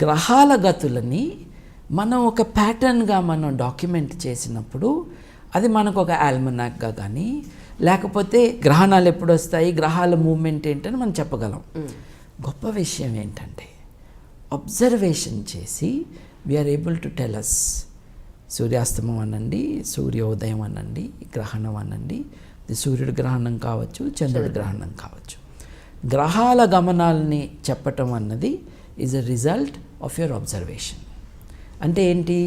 గ్రహాల గతులని మనం ఒక ప్యాటర్న్గా మనం డాక్యుమెంట్ చేసినప్పుడు అది మనకు ఒక ఆల్మనాక్గా కానీ లేకపోతే గ్రహణాలు ఎప్పుడు వస్తాయి గ్రహాల మూమెంట్ ఏంటని మనం చెప్పగలం. గొప్ప విషయం ఏంటంటే అబ్జర్వేషన్ చేసి we're able to tell us సూర్యాస్తమం అనండి సూర్యోదయం అనండి గ్రహణం అనండి. ఇది సూర్యుడి గ్రహణం కావచ్చు చంద్రుడి. గ్రహణం కావచ్చు. గ్రహాల గమనాల్ని చెప్పటం అన్నది is a result of your observation అంటే ఏంటి?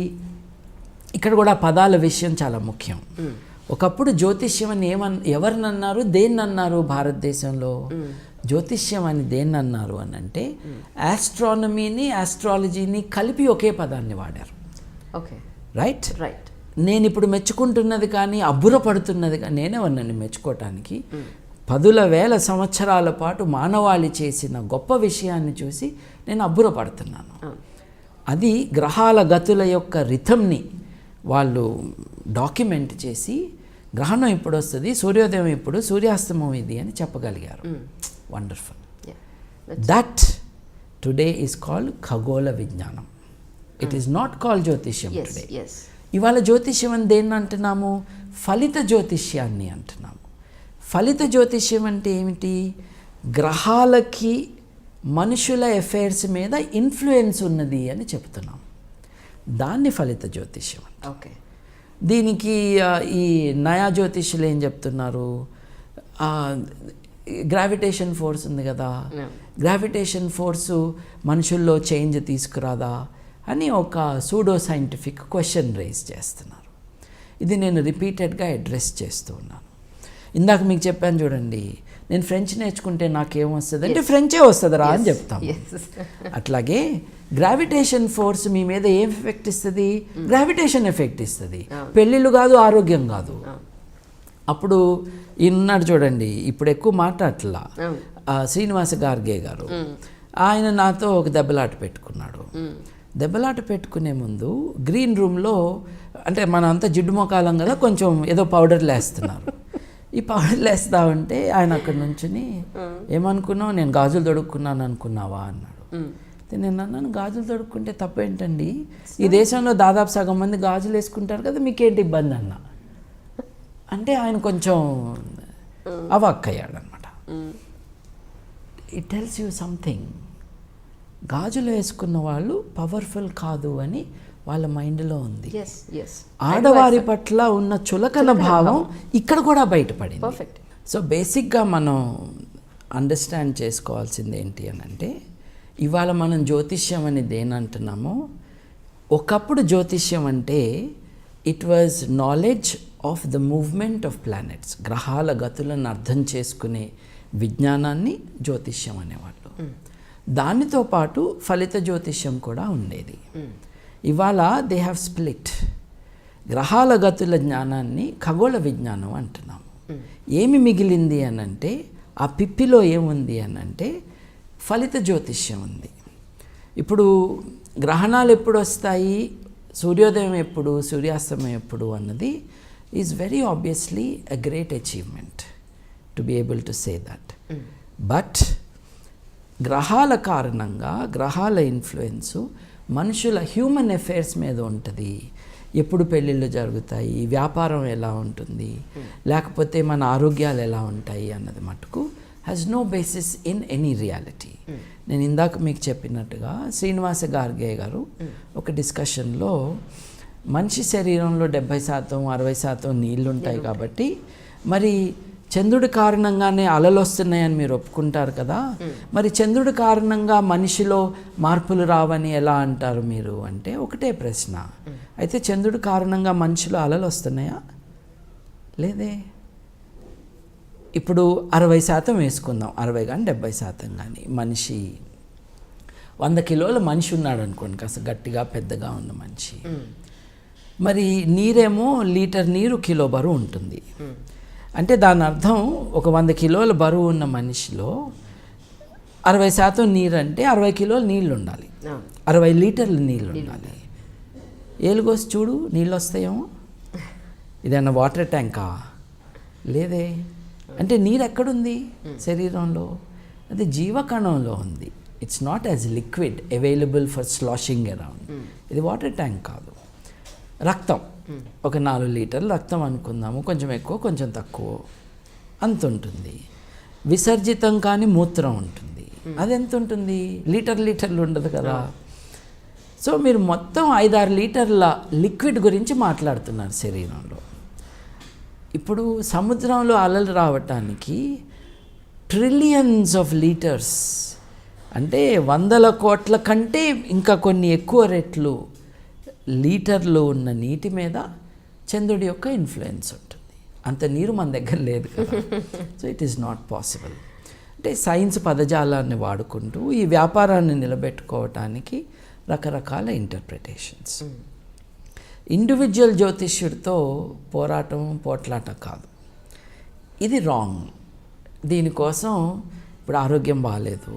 ఇక్కడ కూడా పదాల విషయం చాలా ముఖ్యం. ఒకప్పుడు జ్యోతిష్యం అని ఏమన్ ఎవరిని అన్నారు దేన్ని అన్నారు భారతదేశంలో? జ్యోతిష్యం అని దేన్ని అన్నారు అని అంటే ఆస్ట్రానమీని ఆస్ట్రాలజీని కలిపి ఒకే పదాన్ని వాడారు. ఓకే రైట్ రైట్ నేను ఇప్పుడు మెచ్చుకుంటున్నది కానీ అబ్బురపడుతున్నది కానీ నేనే నన్ను మెచ్చుకోవటానికి పదుల వేల సంవత్సరాల పాటు మానవాళి చేసిన గొప్ప విషయాన్ని చూసి నేను అబ్బురపడుతున్నాను. అది గ్రహాల గతుల యొక్క రిథంని వాళ్ళు డాక్యుమెంట్ చేసి గ్రహణం ఇప్పుడు వస్తుంది సూర్యోదయం ఇప్పుడు సూర్యాస్తమం ఇది అని చెప్పగలిగారు. Wonderful that today is called ఖగోళ విజ్ఞానం. ఇట్ ఈస్ నాట్ కాల్ జ్యోతిష్యం టుడే ఇవాళ జ్యోతిష్యం అని దేన్ని అంటున్నాము? ఫలిత జ్యోతిష్యాన్ని అంటున్నాము. ఫలిత జ్యోతిష్యం అంటే ఏమిటి? గ్రహాలకి మనుషుల ఎఫైర్స్ మీద ఇన్ఫ్లుయెన్స్ ఉన్నది అని చెప్తున్నాం. దాన్ని ఫలిత జ్యోతిష్యం అంటాం. ఓకే. దీనికి ఈ నయా జ్యోతిష్యులు ఏం చెప్తున్నారు? గ్రావిటేషన్ ఫోర్స్ ఉంది కదా. గ్రావిటేషన్ ఫోర్సు మనుషుల్లో చేంజ్ తీసుకురాదా అని ఒక సూడో సైంటిఫిక్ క్వశ్చన్ రేస్ చేస్తున్నారు. ఇది నేను రిపీటెడ్గా అడ్రస్ చేస్తూ ఉన్నాను. ఇందాక మీకు చెప్పాను చూడండి నేను ఫ్రెంచ్ నేర్చుకుంటే నాకేం వస్తుంది? అంటే ఫ్రెంచే వస్తుంది రా అని చెప్తాం. అట్లాగే గ్రావిటేషన్ ఫోర్స్ మీ మీద ఏం ఎఫెక్ట్ ఇస్తుంది? గ్రావిటేషన్ ఎఫెక్ట్ ఇస్తుంది. పెళ్ళిళ్ళు కాదు ఆరోగ్యం కాదు. అప్పుడు ఈయన్నాడు చూడండి ఇప్పుడు ఎక్కువ మాట్లాడట్లా. ఆ, శ్రీనివాస గార్గే గారు. ఆయన నాతో ఒక దెబ్బలాట పెట్టుకున్నాడు. దెబ్బలాట పెట్టుకునే ముందు గ్రీన్ రూమ్లో అంటే మనం అంతా జిడ్డు మొకాలం కదా కొంచెం ఏదో పౌడర్లు వేస్తున్నారు ఈ పౌడర్లు వేస్తా ఉంటే ఆయన అక్కడ నుంచుని ఏమనుకున్నావు? నేను గాజులు తొడుక్కున్నాను అనుకున్నావా? అన్నాడు. అయితే నేను అన్నాను గాజులు తొడుక్కుంటే తప్పేంటండి? ఈ దేశంలో దాదాపు సగం మంది గాజులు వేసుకుంటారు కదా మీకేంటి ఇబ్బంది? అన్న. అంటే ఆయన కొంచెం అవాక్కయ్యాడు అనమాట ఇట్ టెల్స్ యూ సంథింగ్ గాజులు వేసుకున్న వాళ్ళు పవర్ఫుల్ కాదు అని వాళ్ళ మైండ్లో ఉంది. ఆడవారి పట్ల ఉన్న చులకన భావం ఇక్కడ కూడా బయటపడింది. పర్ఫెక్ట్ సో బేసిక్గా మనం అండర్స్టాండ్ చేసుకోవాల్సింది ఏంటి అని అంటే ఇవాళ మనం జ్యోతిష్యం అని దేనంటున్నామో ఒకప్పుడు జ్యోతిష్యం అంటే it was knowledge of the movement of planets గ్రహాల గతులను అర్థం చేసుకునే విజ్ఞానాన్ని జ్యోతిష్యం అనేవాళ్ళు. దానితో పాటు ఫలిత జ్యోతిష్యం కూడా ఉండేది. ఇవాళ దే హ్యావ్ స్ప్లిట్ గ్రహాల గతుల జ్ఞానాన్ని ఖగోళ విజ్ఞానం అంటున్నాము. ఏమి మిగిలింది అని అంటే ఆ పిప్పిలో ఏముంది అని అంటే ఫలిత జ్యోతిష్యం ఉంది. ఇప్పుడు గ్రహణాలు ఎప్పుడు వస్తాయి? సూర్యోదయం ఎప్పుడు? సూర్యాస్తమయం ఎప్పుడు అన్నది is very obviously a great achievement to be able to say that but గ్రహాల కారణంగా గ్రహాల ఇన్ఫ్లుయెన్సు మనుషుల హ్యూమన్ అఫైర్స్ మీద ఉంటుంది. ఎప్పుడు పెళ్ళిళ్ళు జరుగుతాయి వ్యాపారం ఎలా ఉంటుంది లేకపోతే మన ఆరోగ్యాలు ఎలా ఉంటాయి అన్నది మటుకు has no basis in any reality నేను ఇందాక మీకు చెప్పినట్టుగా శ్రీనివాస గార్గే గారు ఒక డిస్కషన్లో మనిషి శరీరంలో డెబ్భై శాతం అరవై శాతం నీళ్ళు ఉంటాయి కాబట్టి మరి చంద్రుడి కారణంగానే అలలు వస్తున్నాయని మీరు ఒప్పుకుంటారు కదా? మరి చంద్రుడి కారణంగా మనిషిలో మార్పులు రావని ఎలా అంటారు మీరు? అంటే ఒకటే ప్రశ్న. అయితే చంద్రుడి కారణంగా మనిషిలో అలలు వస్తున్నాయా? లేదే. ఇప్పుడు అరవై శాతం వేసుకుందాం. అరవై కానీ డెబ్బై శాతం కానీ మనిషి. వంద కిలోల మనిషి ఉన్నాడు అనుకోండి కాస్త గట్టిగా పెద్దగా ఉన్న మనిషి. మరి నీరేమో లీటర్ నీరు కిలో బరువు ఉంటుంది. అంటే దాని అర్థం ఒక వంద కిలోల బరువు ఉన్న మనిషిలో అరవై శాతం నీరు అంటే అరవై కిలోలు నీళ్ళు ఉండాలి అరవై లీటర్లు నీళ్ళు ఉండాలి ఏలుగోసి చూడు నీళ్ళు వస్తాయేమో ఇదన్నా వాటర్ ట్యాంకా? లేదే. అంటే నీరు ఎక్కడుంది శరీరంలో. అది జీవకణంలో ఉంది. It's not as liquid available for sloshing around ఇది వాటర్ ట్యాంక్ కాదు. రక్తం. ఒక నాలుగు లీటర్లు రక్తం అనుకుందాము. కొంచెం ఎక్కువ కొంచెం తక్కువ అంత ఉంటుంది. విసర్జితం కానీ మూత్రం ఉంటుంది. అది ఎంత ఉంటుంది? లీటర్ లీటర్లు ఉండదు కదా. సో మీరు మొత్తం ఐదారు లీటర్ల లిక్విడ్ గురించి మాట్లాడుతున్నారు శరీరంలో. ఇప్పుడు సముద్రంలో అలలు రావటానికి ట్రిలియన్స్ ఆఫ్ లీటర్స్ అంటే వందల కోట్ల కంటే ఇంకా కొన్ని ఎక్కువ రెట్లు లీటర్లు ఉన్న నీటి మీద చంద్రుడి యొక్క ఇన్ఫ్లుయెన్స్ ఉంటుంది. అంత నీరు మన దగ్గర లేదు కదా. So it is not possible అంటే సైన్స్ పదజాలాన్ని వాడుకుంటూ ఈ వ్యాపారాన్ని నిలబెట్టుకోవటానికి రకరకాల ఇంటర్ప్రిటేషన్స్ ఇండివిజువల్ జ్యోతిష్యుడితో పోరాటం పోట్లాట కాదు. ఇది రాంగ్ దీనికోసం ఇప్పుడు ఆరోగ్యం బాగాలేదు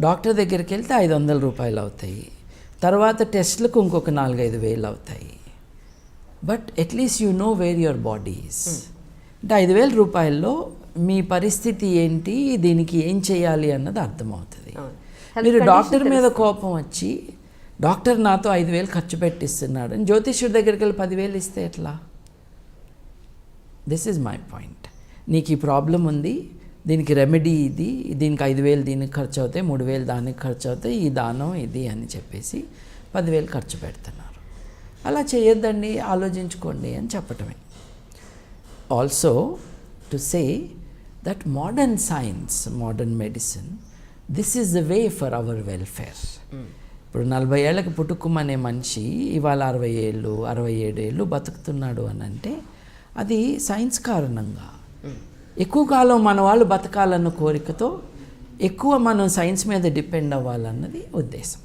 డాక్టర్ దగ్గరికి వెళ్తే ఐదు వందల రూపాయలు అవుతాయి. తర్వాత టెస్ట్లకు ఇంకొక నాలుగైదు వేలు అవుతాయి. But at least you know where your bodies అంటే ఐదు వేల రూపాయల్లో మీ పరిస్థితి ఏంటి దీనికి ఏం చేయాలి అన్నది అర్థమవుతుంది. మీరు డాక్టర్ మీద కోపం వచ్చి డాక్టర్ నాతో ఐదు వేలు ఖర్చు పెట్టిస్తున్నాడు అని జ్యోతిష్యుడి దగ్గరికి వెళ్ళి పదివేలు ఇస్తే ఎట్లా? దిస్ ఈజ్ మై పాయింట్ నీకు ఈ ప్రాబ్లం ఉంది దీనికి రెమెడీ ఇది దీనికి ఐదు వేలు దీనికి ఖర్చు అవుతాయి మూడు వేలు దానికి ఖర్చు అవుతాయి ఈ దానం ఇది అని చెప్పేసి పదివేలు ఖర్చు పెడుతున్నారు. అలా చేయొద్దండి ఆలోచించుకోండి అని చెప్పటమే. Also to say that modern science modern medicine this is the way for our welfare ఇప్పుడు నలభై ఏళ్ళకి పుట్టుకుమనే మనిషి ఇవాళ అరవై ఏళ్ళు అరవై ఏడు ఏళ్ళు బతుకుతున్నాడు అని అంటే అది సైన్స్ కారణంగా. ఎక్కువ కాలం మన వాళ్ళు బతకాలన్న కోరికతో ఎక్కువ మనం సైన్స్ మీద డిపెండ్ అవ్వాలన్నది ఉద్దేశం.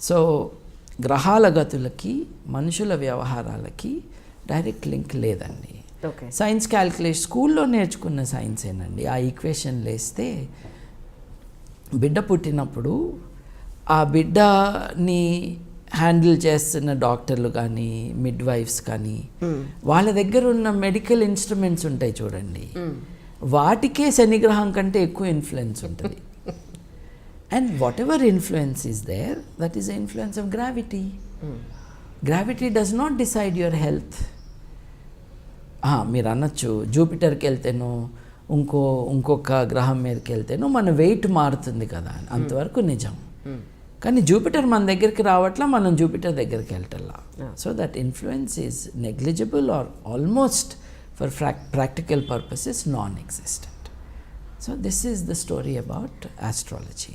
సో గ్రహాల గతులకి మనుషుల వ్యవహారాలకి డైరెక్ట్ లింక్ లేదండి. సైన్స్ క్యాల్కులేషన్ స్కూల్లో నేర్చుకున్న సైన్స్ ఏనండి ఆ ఈక్వేషన్ లేస్తే బిడ్డ పుట్టినప్పుడు ఆ బిడ్డని హ్యాండిల్ చేస్తున్న డాక్టర్లు కానీ మిడ్ వైఫ్స్ కానీ వాళ్ళ దగ్గర ఉన్న మెడికల్ ఇన్స్ట్రుమెంట్స్ ఉంటాయి చూడండి. వాటికే శనిగ్రహం కంటే ఎక్కువ ఇన్ఫ్లుయెన్స్ ఉంటుంది. And whatever influence is there that is influence of gravity gravity does not decide your health మీరు అనొచ్చు జూపిటర్కి వెళ్తేనో ఇంకో ఇంకొక గ్రహం మీదకి వెళ్తేనో మన వెయిట్ మారుతుంది కదా అని. అంతవరకు నిజం. కానీ జూపిటర్ మన దగ్గరికి రావట్లా మనం జూపిటర్ దగ్గరికి వెళ్ళటల్లా so that influence is negligible or almost for practical purposes nonexistent so this is the story about astrology